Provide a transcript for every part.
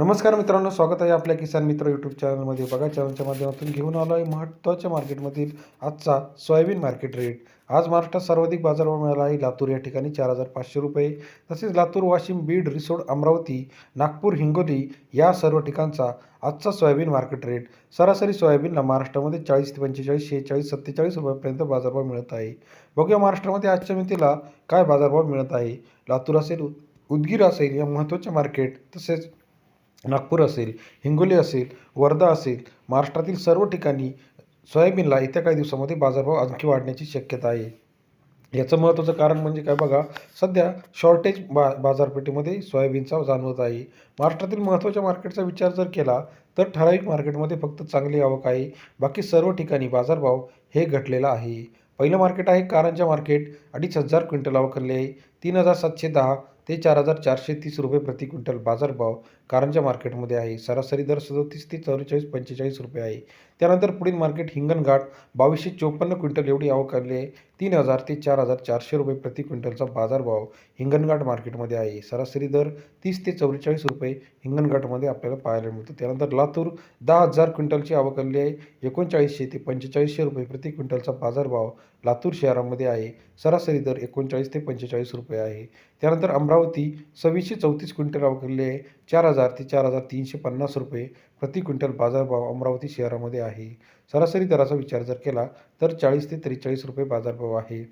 नमस्कार मित्रांनो स्वागत आहे आपल्या किसान मित्र यूट्यूब चॅनलमध्ये बघा चॅनलच्या माध्यमातून घेऊन आलो आहे महत्त्वाच्या मार्केटमधील आजचा सोयाबीन मार्केट रेट आज महाराष्ट्रात सर्वाधिक बाजारभाव मिळाला आहे. लातूर या ठिकाणी चार हजार पाचशे रुपये. तसेच लातूर वाशिम बीड रिसोड अमरावती नागपूर हिंगोली या सर्व ठिकाणचा आजचा सोयाबीन मार्केट रेट सरासरी सोयाबीनला महाराष्ट्रामध्ये चाळीस ते पंचेचाळीस शेहेचाळीस सत्तेचाळीस रुपयापर्यंत बाजारभाव मिळत आहे. बघूया महाराष्ट्रामध्ये आजच्या मितीला काय बाजारभाव मिळत आहे. लातूर असेल उद- उदगीर असेल या महत्त्वाच्या मार्केट तसेच नागपूर असेल हिंगोली असेल वर्धा असेल महाराष्ट्रातील सर्व ठिकाणी सोयाबीनला येत्या काही दिवसामध्ये बाजारभाव आणखी वाढण्याची शक्यता आहे. याचं महत्त्वाचं कारण म्हणजे काय बघा सध्या शॉर्टेज बा बाजारपेठेमध्ये सोयाबीनचा जाणवत आहे. महाराष्ट्रातील महत्त्वाच्या मार्केटचा विचार जर केला तर ठराविक मार्केटमध्ये फक्त चांगली आवक आहे. बाकी सर्व ठिकाणी बाजारभाव हे घटलेला आहे. पहिलं मार्केट आहे कारंजा मार्केट. अडीच हजार क्विंटल आवकले आहे. तीन हजार सातशे दहा ते चार हजार चारशे तीस रुपये प्रति क्विंटल बाजारभाव कारंजा मार्केटमध्ये आहे. सरासरी दर सदोतीस ते चौवेचाळीस पंचेचाळीस रुपये आहे. त्यानंतर पुढील मार्केट हिंगणघाट बावीसशे चोपन्न क्विंटल एवढी आवक आली आहे. तीन हजार ते चार हजार चारशे रुपये प्रति क्विंटलचा बाजारभाव हिंगणघाट मार्केटमध्ये आहे. सरासरी दर तीस ते चौवेचाळीस रुपये हिंगणघाटमध्ये आपल्याला पाहायला मिळतो. त्यानंतर लातूर दहा हजार क्विंटलची आवक आली आहे. एकोणचाळीसशे ते पंचेचाळीसशे रुपये प्रति क्विंटलचा बाजारभाव लातूर शहरामध्ये आहे. सरासरी दर एकोणचाळीस ते पंचेचाळीस रुपये आहे. त्यानंतर अमरावती सव्वीसशे चौतीस क्विंटल आवकले आहे. चार हजार ते चार हजार तीनशे पन्नास रुपये प्रति क्विंटल बाजारभाव अमरावती शहरामध्ये आहे. सरासरी दराचा विचार जर केला तर चाळीस ते त्रेचाळीस रुपये बाजारभाव आहे.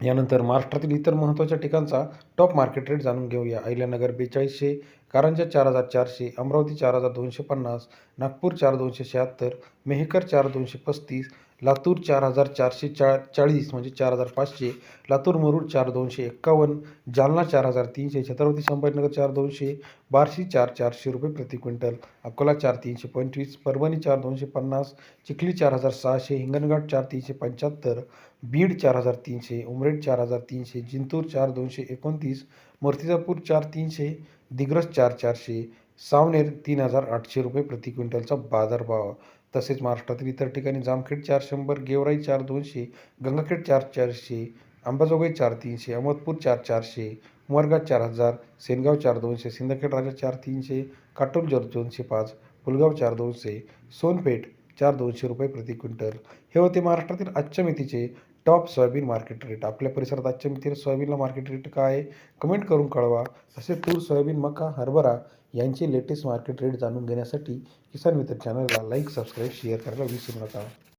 यानंतर महाराष्ट्रातील इतर महत्त्वाच्या ठिकाणचा टॉप मार्केट रेट जाणून घेऊया. अहिल्यानगर बेचाळीसशे कारंजा चार हजार चारशे अमरावती चार हजार दोनशे पन्नास नागपूर चार दोनशे शहात्तर मेहकर चार दोनशे पस्तीस लातूर चार हजार चारशे चा चाळीस म्हणजे चार हजार पाचशे लातूर मुरुड चार दोनशे एक्कावन्न जालना चार हजार तीनशे छत्रपती संभाजीनगर चार दोनशे बार्शी चार चारशे रुपये प्रति क्विंटल अकोला चार तीनशे पंचवीस परभणी चार दोनशे पन्नास चिखली चार हजार सहाशे हिंगणघाट चार तीनशे पंच्याहत्तर बीड चार हजार तीनशे उमरेड चार हजार तीनशे जिंतूर चार दोनशे एकोणतीस मूर्तिजापूर चार तीनशे दिग्रस चार चारशे सावनेर तीन हजार आठशे रुपये प्रति क्विंटलचा बाजारभाव. तसेच महाराष्ट्रातील इतर ठिकाणी जामखेड चार शंभर गेवराई चार दोनशे गंगाखेड चार चारशे अंबाजोगाई चार तीनशे अहमदपूर चार चारशे उमरगा चार हजार सेनगाव चार दोनशे सिंदखेड राजा चार तीनशे काटोल दोनशे पाच पुलगाव चार दोनशे सोनपेठ चार दोनशे रुपये प्रति क्विंटल. हे होते महाराष्ट्रातील आजच्या मितीचे टॉप सोयाबीन मार्केट रेट आपल्या परिसरात आजच्या मितीला सोयाबीनला मार्केट रेट काय आहे? कमेंट करून कळवा. असे तूर सोयाबीन मका हरभरा यांचे लेटेस्ट मार्केट रेट जाणून घेण्यासाठी किसान मित्र चॅनलला लाईक सबस्क्राईब शेअर करायला विसरू नका.